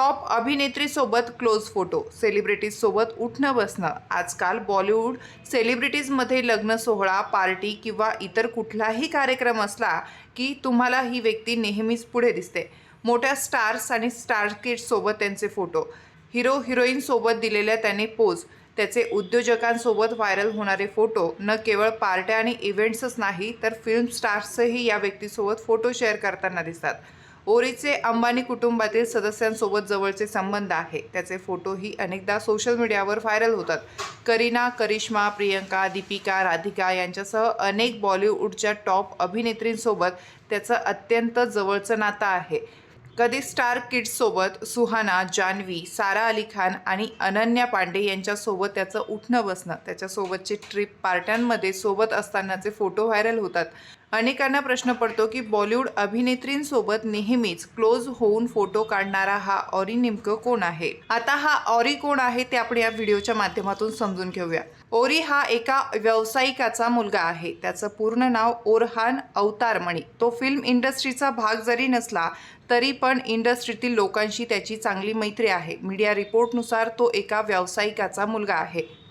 Top अभिनेत्रीसोबत close photo सेलिब्रिटीजसोबत उठणं बसणं. आजकाल बॉलिवूड सेलिब्रिटीजमध्ये लग्न सोहळा पार्टी किंवा इतर कुठलाही कार्यक्रम असला की तुम्हाला ही व्यक्ती नेहमीच पुढे दिसते. मोठ्या स्टार्स आणि स्टार किड्ससोबत त्यांचे फोटो हिरो हिरोईनसोबत दिलेल्या त्याने पोज त्याचे उद्योजकांसोबत व्हायरल होणारे फोटो न केवळ पार्ट्या आणि इव्हेंट्सच नाही तर फिल्म स्टार्सही या व्यक्तीसोबत फोटो शेअर करताना दिसतात. ओरीचे अंबानी कुटुंबातील सदस्यांसोबत जवळचे संबंध आहे. त्याचे फोटोही अनेकदा सोशल मीडियावर व्हायरल होतात. करीना करिश्मा प्रियंका दीपिका राधिका यांच्यासह अनेक बॉलिवूडच्या टॉप अभिनेत्रींसोबत त्याचं अत्यंत जवळचं नातं आहे. कधी स्टार किड्ससोबत सुहाना जान्हवी सारा अली खान आणि अनन्या पांडे यांच्यासोबत त्याचं उठणं बसणं त्याच्यासोबतचे ट्रिप पार्ट्यांमध्ये सोबत असतानाचे फोटो व्हायरल होतात. अनेकांना प्रश्न पडतो की बॉलिवूड अभिनेत्रींसोबत नेहमीच क्लोज होऊन फोटो काढणारा हा ऑरी नेमकं कोण आहे? आता हा ऑरी कोण आहे ते आपण या व्हिडिओच्या माध्यमातून समजून घेऊया. ओरी हा एका व्यावसायिकाचा मुलगा आहे. त्याचं पूर्ण नाव ओरहान अवतारमणी. तो फिल्म इंडस्ट्रीचा भाग जरी नसला तरी पण इंडस्ट्रीतील लोकांशी त्याची चांगली मैत्री आहे. मीडिया रिपोर्टनुसार तो एका व्यावसायिकाचा मुलगा आहे.